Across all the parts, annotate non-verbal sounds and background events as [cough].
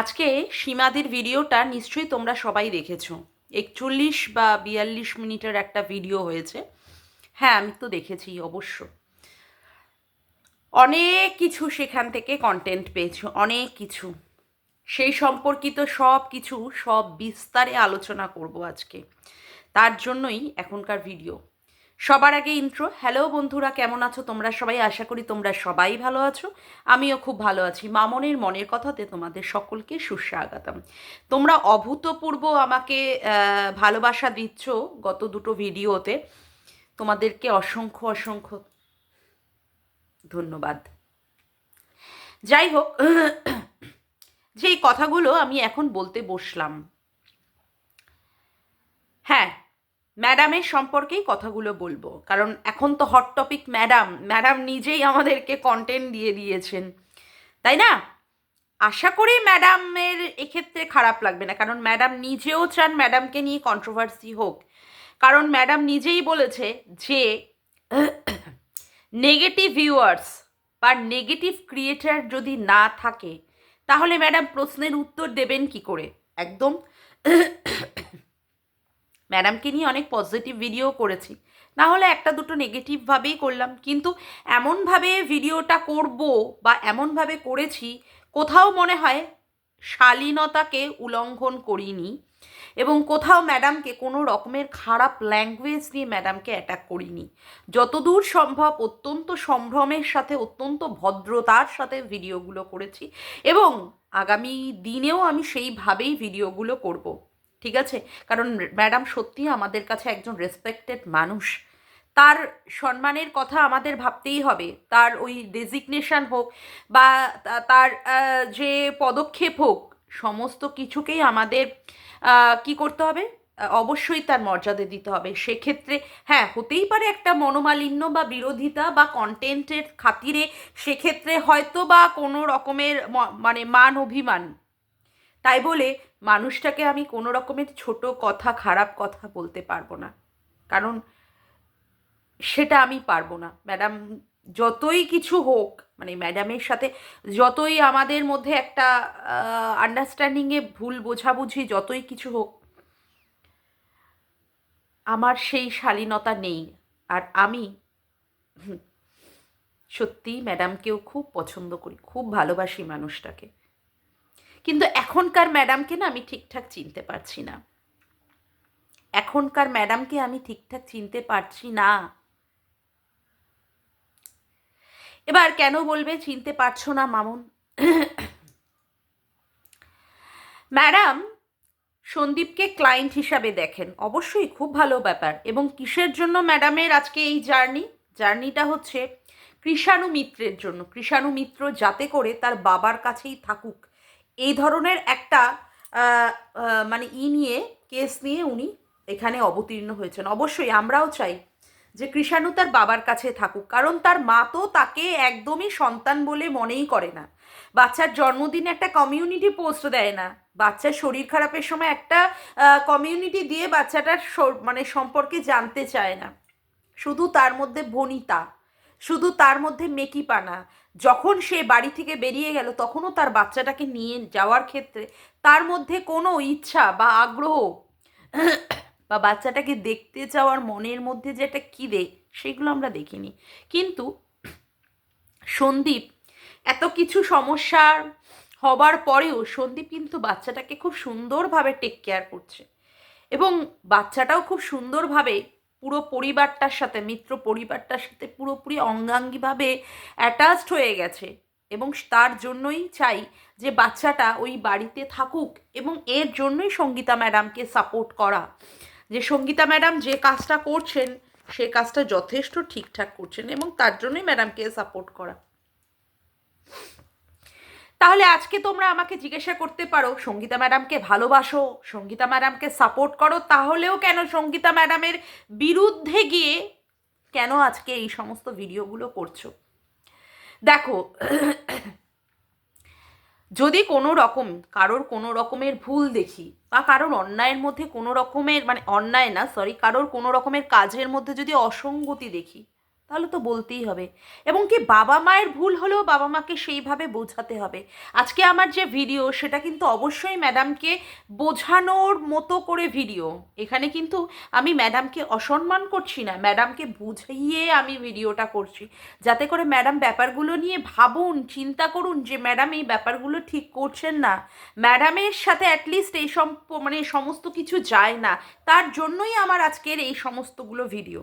আজকে সীমাদির ভিডিওটা নিশ্চয়ই তোমরা সবাই দেখেছ। একচল্লিশ বা বিয়াল্লিশ মিনিটের একটা ভিডিও হয়েছে। হ্যাঁ আমি তো দেখেছি অবশ্য। অনেক কিছু সেখান থেকে কন্টেন্ট পেয়েছ, অনেক কিছু। সেই সম্পর্কিত সব কিছু, সব বিস্তারে আলোচনা করব আজকে। তার জন্যই এখনকার ভিডিও। সবার আগে ইন্ট্রো হ্যালো বন্ধুরা, কেমন আছো তোমরা সবাই? আশা করি তোমরা সবাই ভালো আছো। আমিও খুব ভালো আছি। মামনের মনের কথাতে তোমাদের সকলকে সুস্বাগতম। তোমরা অভূতপূর্ব আমাকে ভালোবাসা দিচ্ছ গত দুটো ভিডিওতে। তোমাদেরকে অসংখ্য অসংখ্য ধন্যবাদ। যাই হোক যে কথাগুলো আমি এখন বলতে বসলাম। হ্যাঁ ম্যাডামের সম্পর্কেই কথাগুলো বলব। কারণ এখন তো হট টপিক ম্যাডাম। ম্যাডাম নিজেই আমাদেরকে কন্টেন্ট দিয়ে দিয়েছেন। তাই না? আশা করি ম্যাডামের এক্ষেত্রে খারাপ লাগবে না। কারণ ম্যাডাম নিজেও চান ম্যাডামকে নিয়ে কন্ট্রোভার্সি হোক। কারণ ম্যাডাম নিজেই বলেছে যে নেগেটিভ ভিউয়ার্স বা নেগেটিভ ক্রিয়েটার যদি না থাকে, তাহলে ম্যাডাম প্রশ্নের উত্তর দেবেন কি করে? একদম ম্যাডামকে নিয়ে অনেক পজিটিভ ভিডিও করেছি। না হলে একটা দুটো নেগেটিভভাবেই করলাম। কিন্তু এমনভাবে ভিডিওটা করব বা এমনভাবে করেছি, কোথাও মনে হয় শালীনতাকে উল্লঙ্ঘন করিনি এবং কোথাও ম্যাডামকে কোনো রকমের খারাপ ল্যাঙ্গুয়েজ দিয়ে ম্যাডামকে অ্যাটাক করিনি। যতদূর সম্ভব অত্যন্ত সম্ভ্রমের সাথে, অত্যন্ত ভদ্রতার সাথে ভিডিওগুলো করেছি এবং আগামী দিনেও আমি সেইভাবেই ভিডিওগুলো করব। ঠিক আছে? কারণ ম্যাডাম সত্যি আমাদের কাছে একজন রেসপেক্টেড মানুষ। তার সম্মানের কথা আমাদের ভাবতেই হবে। তার ওই ডেজিগনেশন হোক বা তার যে পদক্ষেপ হোক, সমস্ত কিছুকেই আমাদের কি করতে হবে? অবশ্যই তার মর্যাদা দিতে হবে। সেক্ষেত্রে হ্যাঁ হতেই পারে একটা মনোমালিন্য বা বিরোধিতা বা কন্টেন্টের খাতিরে, সেক্ষেত্রে হয়তো বা কোনো রকমের মানে মান অভিমান তাই বলে মানুষটাকে আমি কোনো রকমের ছোট কথা খারাপ কথা বলতে পারব না। কারণ সেটা আমি পারব না। ম্যাডাম যতই কিছু হোক মানে ম্যাডামের সাথে যতই আমাদের মধ্যে একটা আন্ডারস্ট্যান্ডিংয়ে ভুল বোঝাবুঝি যতই কিছু হোক আমার সেই শালীনতা নেই। আর আমি হুম, সত্যিই ম্যাডামকেও খুব পছন্দ করি খুব ভালোবাসি মানুষটাকে। কিন্তু এখনকার ম্যাডামকে না আমি ঠিকঠাক চিনতে পারছি না। এখনকার ম্যাডামকে আমি ঠিকঠাক চিনতে পারছি না। এবার কেন বলবে চিনতে পারছ না, মামুন? ম্যাডাম, সন্দীপকে ক্লায়েন্ট হিসাবে দেখেন। অবশ্যই খুব ভালো ব্যাপার। এবং কিসের জন্য ম্যাডামের আজকে এই জার্নি? জার্নিটা হচ্ছে কৃষাণু মিত্রের জন্য। কৃষাণু মিত্র যাতে করে তার বাবার কাছেই থাকুক। এই ধরনের একটা মানে ই নিয়ে, কেস নিয়ে উনি এখানে অবতীর্ণ হয়েছেন। অবশ্যই আমরাও চাই যে কৃষাণু তার বাবার কাছে থাকুক, কারণ তার মা তো তাকে একদমই সন্তান বলে মনেই করে না। বাচ্চার জন্মদিনে একটা কমিউনিটি পোস্ট দেয় না। বাচ্চার শরীর খারাপের সময় একটা কমিউনিটি দিয়ে বাচ্চাটার মানে সম্পর্কে জানতে চায় না। শুধু তার মধ্যে ভনিতা শুধু তার মধ্যে মেকিপানা যখন সে বাড়ি থেকে বেরিয়ে গেল, তখনও তার বাচ্চাটাকে নিয়ে যাওয়ার ক্ষেত্রে তার মধ্যে কোনো ইচ্ছা বা আগ্রহ [coughs] বা বাচ্চাটাকে দেখতে যাওয়ার মনের মধ্যে যে একটা খিদে সেগুলো আমরা দেখিনি। কিন্তু [coughs] সন্দীপ, এত কিছু সমস্যার হবার পরেও সন্দীপ কিন্তু বাচ্চাটাকে খুব সুন্দরভাবে টেক কেয়ার করছে। এবং বাচ্চাটাও খুব সুন্দরভাবে পুরো পরিবারটার সাথে, মিত্র পরিবারটার সাথে পুরোপুরি অঙ্গাঙ্গিভাবে অ্যাটাচড হয়ে গেছে এবং তার জন্যই চাই যে বাচ্চাটা ওই বাড়িতে থাকুক এবং এর জন্যই সঙ্গীতা ম্যাডামকে সাপোর্ট করা। যে সঙ্গীতা ম্যাডাম যে কাজটা করছেন, সে কাজটা যথেষ্ট ঠিকঠাক করছেন এবং তার জন্যই ম্যাডামকে সাপোর্ট করা। তাহলে আজকে তোমরা আমাকে জিজ্ঞাসা করতে পারো, সঙ্গীতা ম্যাডামকে ভালোবাসো, সঙ্গীতা ম্যাডামকে সাপোর্ট করো, তাহলেও কেন সঙ্গীতা ম্যাডামের বিরুদ্ধে গিয়ে কেন আজকে এই সমস্ত ভিডিওগুলো করছ? দেখো, যদি কোনো রকম, কারোর কোনো রকমের ভুল দেখি, বা কারোর অন্যায়ের মধ্যে কোনো রকমের মানে অন্যায় না সরি কারোর কোনো রকমের কাজের মধ্যে যদি অসঙ্গতি দেখি তাহলে তো বলতেই হবে। এবং কি বাবা মায়ের ভুল হলেও বাবা মাকে সেইভাবে বোঝাতে হবে। আজকে আমার যে ভিডিও সেটা কিন্তু অবশ্যই ম্যাডামকে বোঝানোর মতো করে ভিডিও এখানে কিন্তু আমি ম্যাডামকে অসম্মান করছি না ম্যাডামকে বুঝিয়ে আমি ভিডিওটা করছি। যাতে করে ম্যাডাম ব্যাপারগুলো নিয়ে ভাবুন, চিন্তা করুন যে ম্যাডাম এই ব্যাপারগুলো ঠিক করছেন না। ম্যাডামের সাথে অ্যাটলিস্ট এই সব মানে সমস্ত কিছু যায় না। তার জন্যই আমার আজকের এই সমস্তগুলো ভিডিও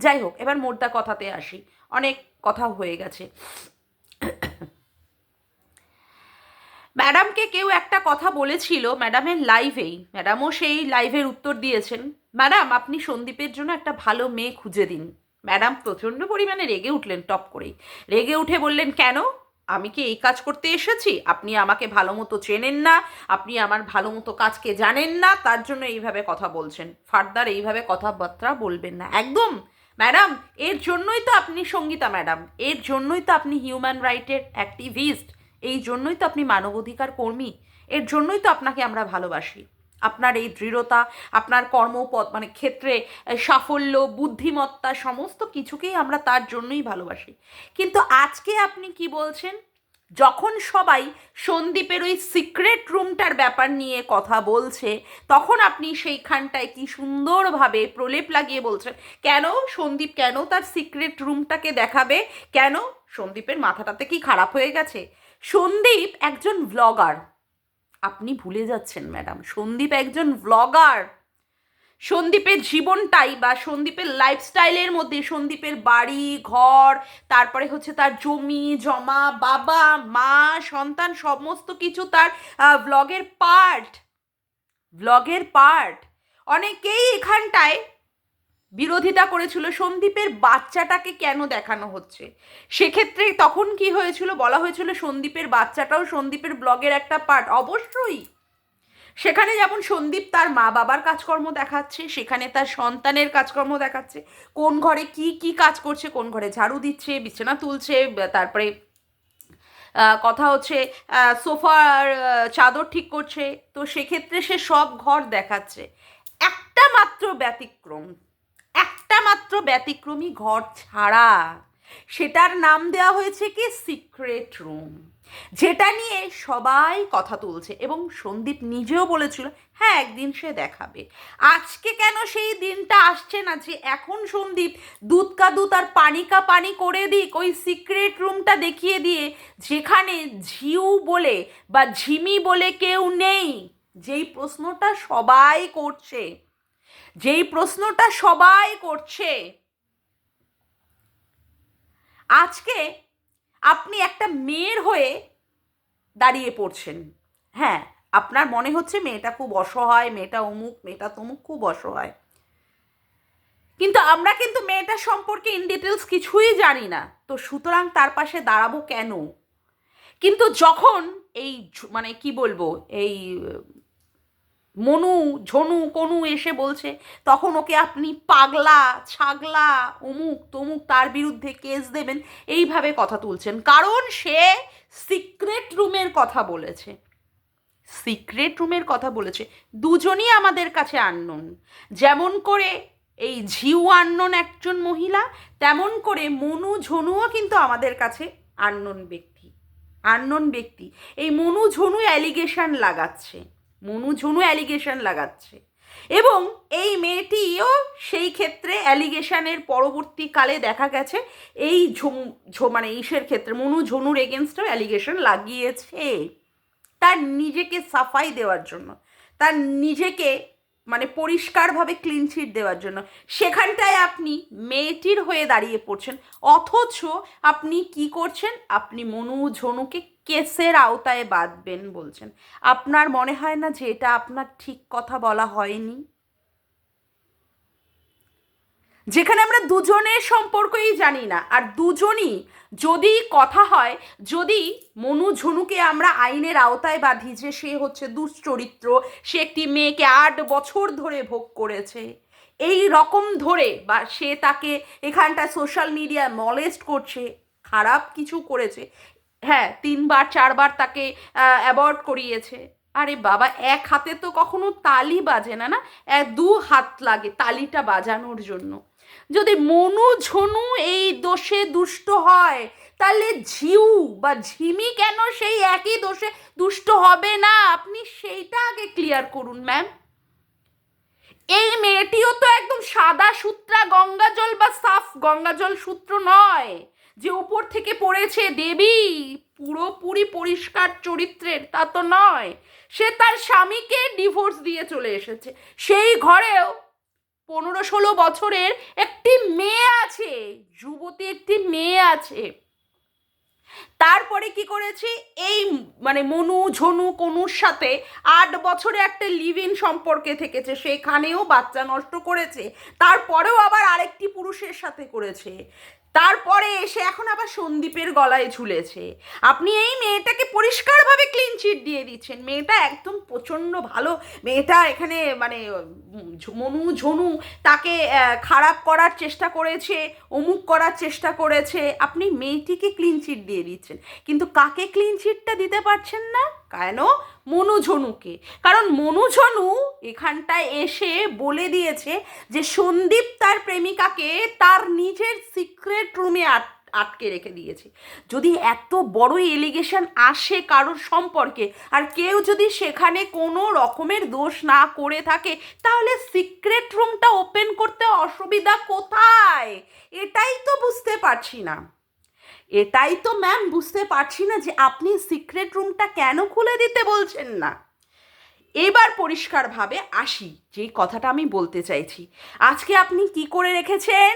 যাই হোক এবার মোদ্দা কথাতে আসি। অনেক কথা হয়ে গেছে। ম্যাডামকে কেউ একটা কথা বলেছিল ম্যাডামের লাইভেই। ম্যাডামও সেই লাইভের উত্তর দিয়েছেন, ম্যাডাম, আপনি সন্দীপের জন্য একটা ভালো মেয়ে খুঁজে দিন। ম্যাডাম প্রচণ্ড পরিমাণে রেগে উঠলেন টপ করেই। রেগে উঠে বললেন, কেন? আমি কি এই কাজ করতে এসেছি? আপনি আমাকে ভালো মতো চেনেন না, আপনি আমার ভালো মতো কাজকে জানেন না, তার জন্য এইভাবে কথা বলছেন। ফার্দার এইভাবে কথাবার্তা বলবেন না। একদম! ম্যাডাম, এর জন্যই তো আপনি সঙ্গীতা ম্যাডাম, এর জন্যই তো আপনি হিউম্যান রাইটের অ্যাক্টিভিস্ট, এই জন্যই তো আপনি মানবাধিকার কর্মী, এর জন্যই তো আপনাকে আমরা ভালোবাসি। আপনার এই দৃঢ়তা, আপনার কর্মপদ মানে ক্ষেত্রে সাফল্য, বুদ্ধিমত্তা, সমস্ত কিছুকেই আমরা তার জন্যই ভালোবাসি। কিন্তু আজকে আপনি কি বলছেন? যখন সবাই সন্দীপের ওই সিক্রেট রুমটার ব্যাপার নিয়ে কথা বলছে, তখন আপনি সেইখানটায় কি সুন্দরভাবে প্রলেপ লাগিয়ে বলছেন, কেন? সন্দীপ কেন তার সিক্রেট রুমটাকে দেখাবে? কেন? সন্দীপের মাথাটাতে কি খারাপ হয়ে গেছে? সন্দীপ একজন ব্লগার আপনি ভুলে যাচ্ছেন ম্যাডাম সন্দীপ একজন ব্লগার সন্দীপের জীবনটাই বা সন্দীপের লাইফস্টাইলের মধ্যে, সন্দীপের বাড়ি, ঘর, তারপরে হচ্ছে তার জমি, জমা, বাবা, মা, সন্তান, সমস্ত কিছু তার ব্লগের পার্ট ব্লগের পার্ট অনেকেই এখানটায় বিরোধিতা করেছিল, সন্দীপের বাচ্চাটাকে কেন দেখানো হচ্ছে? সেক্ষেত্রে তখন কি হয়েছিল? বলা হয়েছিল সন্দীপের বাচ্চাটাও সন্দীপের ব্লগের একটা পার্ট অবশ্যই। সেখানে যেমন সন্দীপ তার মা বাবার কাজকর্ম দেখাচ্ছে, সেখানে তার সন্তানের কাজকর্ম দেখাচ্ছে, কোন ঘরে কি কি কাজ করছে, কোন ঘরে ঝাড়ু দিচ্ছে, বিছানা তুলছে তারপরে কথা হচ্ছে সোফার চাদর ঠিক করছে, তো সেক্ষেত্রে সে সব ঘর দেখাচ্ছে। একটা মাত্র ব্যতিক্রম, একটা মাত্র ব্যতিক্রমী ঘর ছাড়া, সেটার নাম দেওয়া হয়েছে কি? Secret room. যেটা নিয়ে সবাই কথা তুলছে এবং সন্দীপ নিজেও বলেছিল হ্যাঁ একদিন সে দেখাবে। আজকে কেন সেই দিনটা আসছে না যে এখন সন্দীপ দুধ কা দুধ আর পানি কা পানি করে দিক, ওই সিক্রেট রুমটা দেখিয়ে দিয়ে, যেখানে ঝিউ বলে বা ঝিমি বলে কেউ নেই। যেই প্রশ্নটা সবাই করছে, যেই প্রশ্নটা সবাই করছে, আজকে আপনি একটা মেয়ের হয়ে দাঁড়িয়ে পড়ছেন। হ্যাঁ আপনার মনে হচ্ছে মেয়েটা খুব অসহায়, মেয়েটা অমুক, মেয়েটা তমুক, খুব অসহায়। কিন্তু আমরা কিন্তু মেয়েটার সম্পর্কে ইন ডিটেলস কিছুই জানি না। তো সুতরাং তার পাশে দাঁড়াবো কেন? কিন্তু যখন এই মানে কি বলব? এই মনু, ঝনু, কনু এসে বলছে, তখন ওকে আপনি পাগলা, ছাগলা, অমুক তমুক তার বিরুদ্ধে কেস দেবেন। এইভাবে কথা তুলছেন। কারণ সে সিক্রেট রুমের কথা বলেছে। সিক্রেট রুমের কথা বলেছে। দুজনই আমাদের কাছে আননোন। যেমন করে এই ঝিউ আননোন একজন মহিলা, তেমন করে মনু, ঝনুও কিন্তু আমাদের কাছে আননোন ব্যক্তি। আননোন ব্যক্তি। এই মনু, ঝনু অ্যালিগেশন লাগাচ্ছে। মনু ঝুনু অ্যালিগেশন লাগাচ্ছে। এবং এই মেয়েটিও সেই ক্ষেত্রে অ্যালিগেশনের পরবর্তীকালে দেখা গেছে, এই ঝো মানে ইসের ক্ষেত্রে মনু ঝনুর এগেনস্টও অ্যালিগেশন লাগিয়েছে। তার নিজেকে সাফাই দেওয়ার জন্য, তার নিজেকে মানে পরিষ্কারভাবে ক্লিন চিট দেওয়ার জন্য। সেখানটায় আপনি মেয়েটির হয়ে দাঁড়িয়ে পড়ছেন, অথচ আপনি কি করছেন? আপনি মনু ঝনুকে কেসের আওতায় বাঁধবেন বলছেন। আপনার মনে হয় না যে এটা আপনার ঠিক কথা বলা হয়নি? যেখানে আমরা দুজনের সম্পর্কই জানি না, আর দুজনই যদি কথা হয়, যদি মনু ঝুনুকে আমরা আইনের আওতায় বাঁধি যে সে হচ্ছে দুশ্চরিত্র, সে একটি মেয়েকে আট বছর ধরে ভোগ করেছে, এই রকম ধরে বা সে তাকে এখানটা সোশ্যাল মিডিয়া মলেস্ট করছে, খারাপ কিছু করেছে হ্যাঁ তিনবার, চারবার তাকে অ্যাবর্ড করিয়েছে। আরে বাবা, এক হাতে তো কখনো তালি বাজে না না? দু হাত লাগে তালিটা বাজানোর জন্য। যদি মনু ঝনু এই দোষে দুষ্ট হয়, তাহলে ঝিউ বা ঝিমি কেন সেই একই দোষে দুষ্ট হবে না? আপনি সেইটা আগে ক্লিয়ার করুন ম্যাম এই মেয়েটিও তো একদম সাদা সূত্রা গঙ্গা জল বা সাফ গঙ্গা জল সূত্র নয়। যে উপর থেকে পড়েছে দেবী, পুরোপুরি পরিষ্কার চরিত্রের, তা তো নয়। সে তার স্বামীকে ডিভোর্স দিয়ে চলে এসেছে। সেই ঘরেও পনেরো ষোলো বছরের একটি মেয়ে আছে, যুবতী একটি মেয়ে আছে। তারপরে কি করেছে? এই মানে মনু, ঝনু, কনুর সাথে আট বছরে একটা লিভ ইন সম্পর্কে থেকেছে। সেখানেও বাচ্চা নষ্ট করেছে। তারপরেও আবার আরেকটি পুরুষের সাথে করেছে। তারপরে এসে এখন আবার সন্দীপের গলায় ঝুলেছে। আপনি এই মেয়েটাকে পরিষ্কারভাবে ক্লিন চিট দিয়ে দিচ্ছেন। মেয়েটা একদম প্রচণ্ড ভালো। মেয়েটা এখানে মানে মনু, ঝনু তাকে খারাপ করার চেষ্টা করেছে, অমুক করার চেষ্টা করেছে। আপনি মেয়েটিকে ক্লিন চিট দিয়ে দিচ্ছেন। কিন্তু কাকে ক্লিন চিটটা দিতে পারছেন না? কেন মনুঝনুকে? কারণ মনুঝনু এখানটায় এসে বলে দিয়েছে যে সন্দীপ তার প্রেমিকাকে তার নিজের সিক্রেট রুমে আট, আটকে রেখে দিয়েছে। যদি এত বড় এলিগেশন আসে কারোর সম্পর্কে, আর কেউ যদি সেখানে কোনো রকমের দোষ না করে থাকে, তাহলে সিক্রেট রুমটা ওপেন করতে অসুবিধা কোথায়? এটাই তো বুঝতে পারছি না। এটাই তো ম্যাম বুঝতে পারছি না যে আপনি সিক্রেট রুমটা কেন খুলে দিতে বলছেন না। এবার পরিষ্কারভাবে আসি যে কথাটা আমি বলতে চাইছি। আজকে আপনি কি করে রেখেছেন?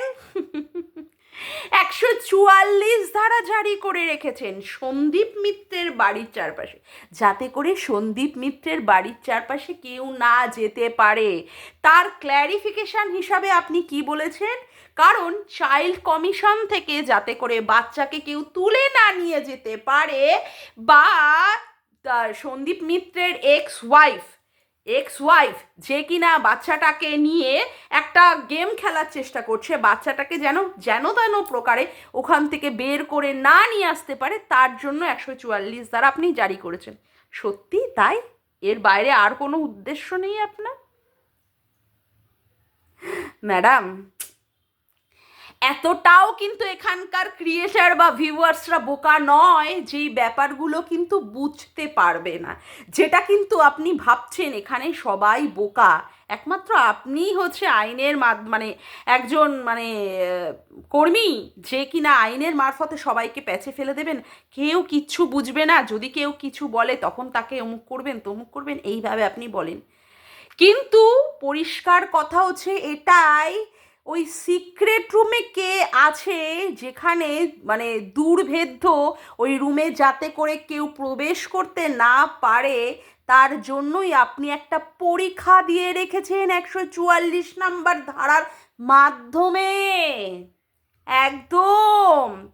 একশো চুয়াল্লিশ ধারা জারি করে রেখেছেন সন্দীপ মিত্রের বাড়ির চারপাশে। যাতে করে সন্দীপ মিত্রের বাড়ির চারপাশে কেউ না যেতে পারে। তার ক্ল্যারিফিকেশান হিসাবে আপনি কি বলেছেন? কারণ চাইল্ড কমিশন থেকে যাতে করে বাচ্চাকে কেউ তুলে না নিয়ে যেতে পারে বা সন্দীপ মিত্রের এক্স ওয়াইফ এক্স ওয়াইফ যে কিনা বাচ্চাটাকে নিয়ে একটা গেম খেলার চেষ্টা করছে, বাচ্চাটাকে যেন যেন তেন প্রকারে ওখান থেকে বের করে না নিয়ে আসতে পারে, তার জন্য একশো চুয়াল্লিশ দ্বারা আপনি জারি করেছেন। সত্যি তাই? এর বাইরে আর কোনো উদ্দেশ্য নেই আপনার? ম্যাডাম এতটাও কিন্তু এখানকার ক্রিয়েটার বা ভিউয়ার্সরা বোকা নয় যেই ব্যাপারগুলো কিন্তু বুঝতে পারবে না। যেটা কিন্তু আপনি ভাবছেন, এখানে সবাই বোকা। একমাত্র আপনিই হচ্ছে আইনের মানে একজন মানে কর্মী যে কিনা আইনের মারফতে সবাইকে প্যাচে ফেলে দেবেন। কেউ কিচ্ছু বুঝবে না। যদি কেউ কিছু বলে, তখন তাকে অমুক করবেন, তমুক করবেন, এইভাবে আপনি বলেন। কিন্তু পরিষ্কার কথা হচ্ছে এটাই ওই সিক্রেট রুমে কে আছে যেখানে মানে দুর্ভেদ্য ওই রুমে যাতে করে কেউ প্রবেশ করতে না পারে, তার জন্যই আপনি একটা পরীক্ষা দিয়ে রেখেছেন একশো চুয়াল্লিশ নাম্বার ধারার মাধ্যমে। একদম।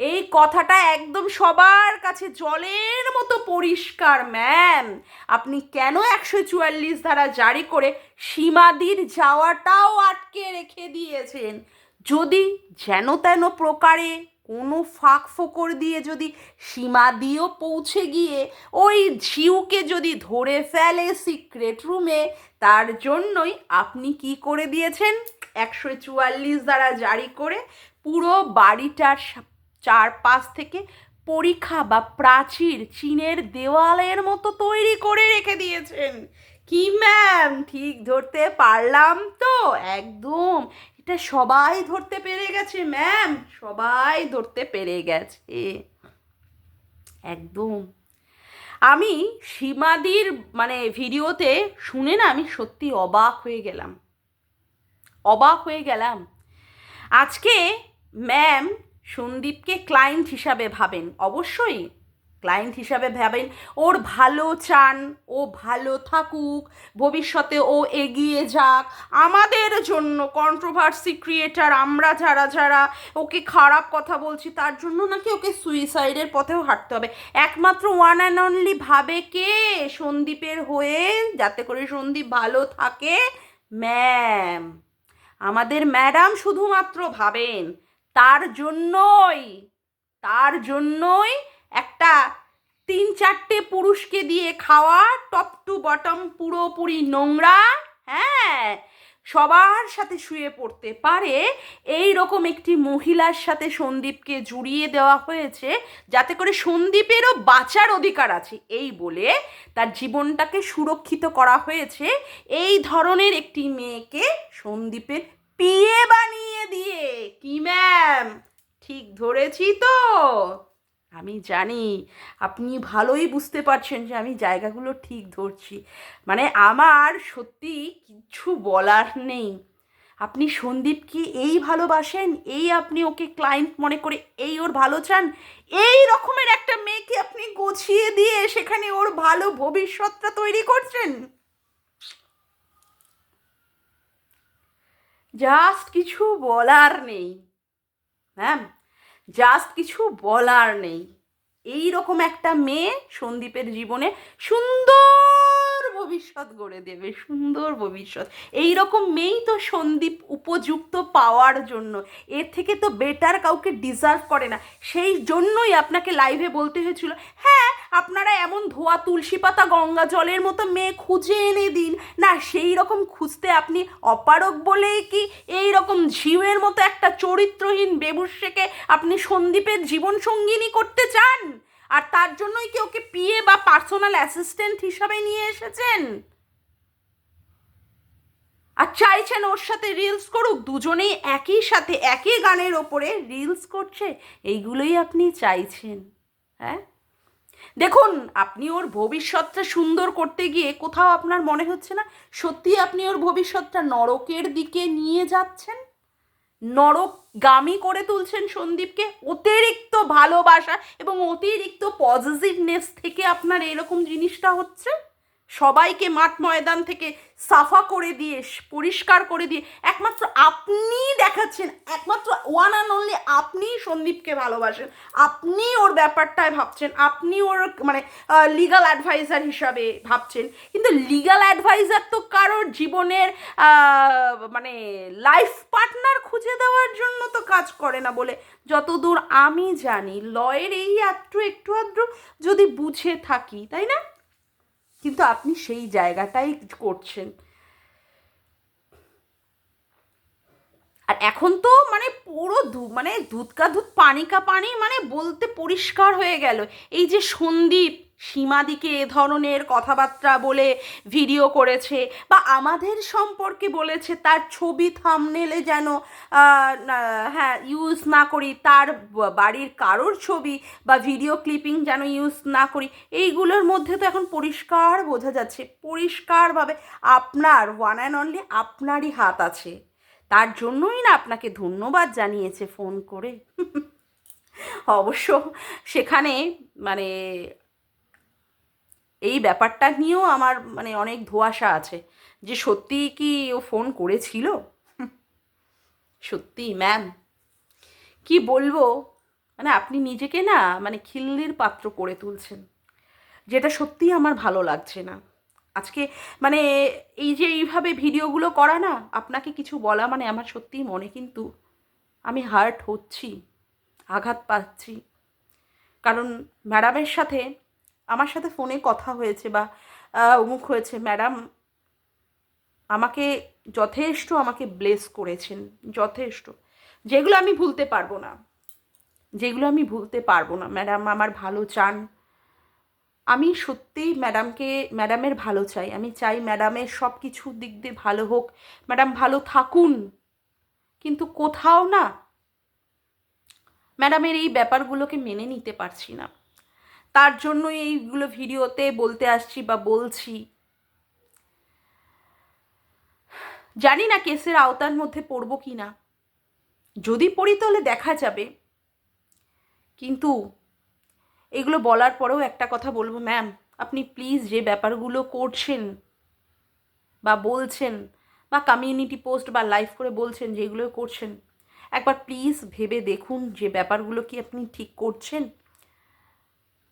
এই কথাটা একদম সবার কাছে জলের মতো পরিষ্কার ম্যাম আপনি কেন একশো চুয়াল্লিশ ধারা জারি করে সীমাদির যাওয়াটাও আটকে রেখে দিয়েছেন? যদি যেন তেন প্রকারে কোনো ফাঁক ফোকর দিয়ে যদি সীমাদিও পৌঁছে গিয়ে ওই ঝিউকে যদি ধরে ফেলে সিক্রেট রুমে তার জন্যই আপনি কি করে দিয়েছেন? একশো চুয়াল্লিশ দ্বারা জারি করে পুরো বাড়িটার চারপাশ থেকে পরীক্ষা বা প্রাচীর চীনের দেওয়ালের মতো তৈরি করে রেখে দিয়েছেন। কি ম্যাম? ঠিক ধরতে পারলাম তো? একদম। এটা সবাই ধরতে পেরে গেছে ম্যাম। সবাই ধরতে পেরে গেছে। একদম। আমি সীমাদির মানে ভিডিওতে শুনে না আমি সত্যি অবাক হয়ে গেলাম। অবাক হয়ে গেলাম। আজকে ম্যাম সন্দীপকে ক্লায়েন্ট হিসাবে ভাবেন। অবশ্যই ক্লায়েন্ট হিসাবে ভাবেন। ওর ভালো চান, ও ভালো থাকুক, ভবিষ্যতে ও এগিয়ে যাক। আমাদের জন্য কন্ট্রোভার্সি ক্রিয়েটার আমরা যারা যারা ওকে খারাপ কথা বলছি, তার জন্য নাকি ওকে সুইসাইডের পথেও হাঁটতে হবে। একমাত্র ওয়ান অ্যান্ড অনলি ভাবে কে? সন্দীপের হয়ে, যাতে করে সন্দীপ ভালো থাকে ম্যাম আমাদের ম্যাডাম শুধুমাত্র ভাবেন। তার জন্যই তার জন্যই একটা তিন চারটে পুরুষকে দিয়ে খাওয়া টপ টু বটম পুরোপুরি নোংরা হ্যাঁ? সবার সাথে শুয়ে পড়তে পারে। এই রকম একটি মহিলার সাথে সন্দীপকে জুড়িয়ে দেওয়া হয়েছে যাতে করে সন্দীপেরও বাঁচার অধিকার আছে। এই বলে তার জীবনটাকে সুরক্ষিত করা হয়েছে। এই ধরনের একটি মেয়েকে সন্দীপের পিয়ে বানিয়ে দিয়ে। কি ম্যাম? ঠিক ধরেছি তো। আমি জানি, আপনি ভালোই বুঝতে পারছেন যে আমি জায়গাগুলো ঠিক ধরছি। মানে আমার সত্যি কিচ্ছু বলার নেই। আপনি সন্দীপকে এই ভালোবাসেন? এই আপনি ওকে ক্লায়েন্ট মনে করে এই ওর ভালো চান? এই রকমের একটা মেয়েকে আপনি গুছিয়ে দিয়ে সেখানে ওর ভালো ভবিষ্যৎটা তৈরি করছেন? জাস্ট কিছু বলার নেই হ্যাঁ জাস্ট কিছু বলার নেই। এই রকম একটা মেয়ে সন্দীপের জীবনে সুন্দর ভবিষ্যৎ গড়ে দেবে, সুন্দর ভবিষ্যৎ। এই রকম মেয়েই তো সন্দীপ উপযুক্ত পাওয়ার জন্য। এর থেকে তো বেটার কাউকে ডিজার্ভ করে না। সেই জন্যই আপনাকে লাইভে বলতে হয়েছিল হ্যাঁ আপনারা এমন ধোয়া তুলসী পাতা গঙ্গা জলের মতো মেয়ে খুঁজে এনে দিন। না, সেই রকম খুঁজতে আপনি অপারক বলেই কি এই রকম ঝিউয়ের মতো একটা চরিত্রহীন বেবুসেকে আপনি সন্দীপের জীবন সঙ্গিনী করতে চান? আর তার জন্যই কি ওকে পিএ বা পার্সোনাল অ্যাসিস্ট্যান্ট হিসাবে নিয়ে এসেছেন? আর চাইছেন ওর সাথে রিলস করুক, দুজনেই একই সাথে একই গানের ওপরে রিলস করছে, এইগুলোই আপনি চাইছেন হ্যাঁ? দেখুন, আপনি ওর ভবিষ্যৎটা সুন্দর করতে গিয়ে কোথাও আপনার মনে হচ্ছে না? সত্যি আপনি ওর ভবিষ্যৎটা নরকের দিকে নিয়ে যাচ্ছেন? নরকগামী করে তুলছেন সন্দীপকে? অতিরিক্ত ভালোবাসা এবং অতিরিক্ত পজিটিভনেস থেকে আপনার এরকম জিনিসটা হচ্ছে? সবাইকে মাঠ ময়দান থেকে সাফা করে দিয়ে, পরিষ্কার করে দিয়ে, একমাত্র আপনিই দেখাচ্ছেন, একমাত্র ওয়ান অ্যান্ড অনলি আপনিই সন্দীপকে ভালোবাসেন। আপনি ওর ব্যাপারটায় ভাবছেন, আপনি ওর মানে লিগাল অ্যাডভাইজার হিসাবে ভাবছেন। কিন্তু লিগাল অ্যাডভাইজার তো কারোর জীবনের মানে লাইফ পার্টনার খুঁজে দেওয়ার জন্য তো কাজ করে না বলে যতদূর আমি জানি, লয়ের এই একটু একটু আধটু যদি বুঝে থাকি, তাই না? কিন্তু আপনি সেই জায়গাটাই করছেন। আর এখন তো মানে পুরো মানে দুধ কা দুধ পানি কা পানি মানে বলতে পরিষ্কার হয়ে গেল। এই যে সন্দীপ সীমাদিকে এ ধরনের কথাবার্তা বলে ভিডিও করেছে বা আমাদের সম্পর্কে বলেছে, তার ছবি থামনেলে যেন হ্যাঁ ইউজ না করি, তার বাড়ির কারোর ছবি বা ভিডিও ক্লিপিং যেন ইউজ না করি, এইগুলোর মধ্যে তো এখন পরিষ্কার বোঝা যাচ্ছে। পরিষ্কারভাবে আপনার ওয়ান অ্যান্ড অনলি আপনারই হাত আছে। তার জন্যই না আপনাকে ধন্যবাদ জানিয়েছে ফোন করে। [laughs] অবশ্য সেখানে মানে এই ব্যাপারটা নিয়েও আমার মানে অনেক ধোয়াশা আছে। যে সত্যি কি ও ফোন করেছিল? সত্যি ম্যাম কি বলব? মানে আপনি নিজেকে না মানে খিল্লির পাত্র করে তুলছেন। যেটা সত্যিই আমার ভালো লাগছে না। আজকে মানে এই যে এইভাবে ভিডিওগুলো করা না, আপনাকে কিছু বলা মানে আমার সত্যিই মনে কিন্তু আমি হার্ট হচ্ছি, আঘাত পাচ্ছি। কারণ ম্যাডামের সাথে আমার সাথে ফোনে কথা হয়েছে বা অমুক হয়েছে, ম্যাডাম আমাকে যথেষ্ট আমাকে ব্লেস করেছেন, যথেষ্ট। যেগুলো আমি ভুলতে পারব না। যেগুলো আমি ভুলতে পারব না, ম্যাডাম আমার ভালো চান। আমি সত্যিই ম্যাডামকে, ম্যাডামের ভালো চাই। আমি চাই ম্যাডামের সব কিছু দিক দিয়ে ভালো হোক। ম্যাডাম ভালো থাকুন। কিন্তু কোথাও না ম্যাডামের এই ব্যাপারগুলোকে মেনে নিতে পারছি না। তার জন্যই এইগুলো ভিডিওতে বলতে আসছি বা বলছি। জানি না কেসের আওতার মধ্যে পড়ব কি না। যদি পড়ি তাহলে দেখা যাবে। কিন্তু এগুলো বলার পরেও একটা কথা বলব ম্যাম আপনি প্লিজ যে ব্যাপারগুলো করছেন বা বলছেন বা কমিউনিটি পোস্ট বা লাইভ করে বলছেন যেগুলো করছেন, একবার প্লিজ ভেবে দেখুন যে ব্যাপারগুলো কি আপনি ঠিক করছেন।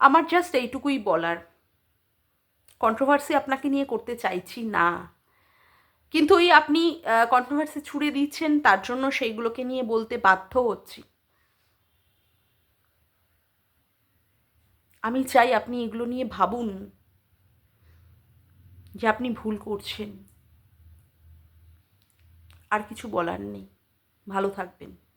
আমার জাস্ট এইটুকুই বলার। কন্ট্রোভার্সি আপনাকে নিয়ে করতে চাইছি না। কিন্তু ওই আপনি কন্ট্রোভার্সি ছুড়ে দিচ্ছেন, তার জন্য সেইগুলোকে নিয়ে বলতে বাধ্য হচ্ছি। আমি চাই আপনি এগুলো নিয়ে ভাবুন যে আপনি ভুল করছেন। আর কিছু বলার নেই। ভালো থাকবেন।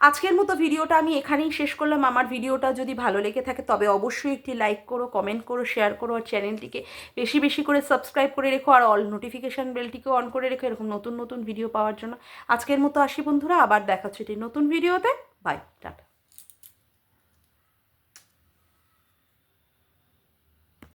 আজকের মতো ভিডিওটা আমি এখানেই শেষ করলাম। আমার ভিডিওটা যদি ভালো লেগে থাকে, তবে অবশ্যই একটি লাইক করো কমেন্ট করো শেয়ার করো, আর চ্যানেলটিকে বেশি বেশি করে সাবস্ক্রাইব করে রেখো, আর অল নোটিফিকেশান বেলটিকেও অন করে রেখো এরকম নতুন নতুন ভিডিও পাওয়ার জন্য। আজকের মতো আসি বন্ধুরা, আবার দেখা হচ্ছে এটি নতুন ভিডিওতে বাই টাটা।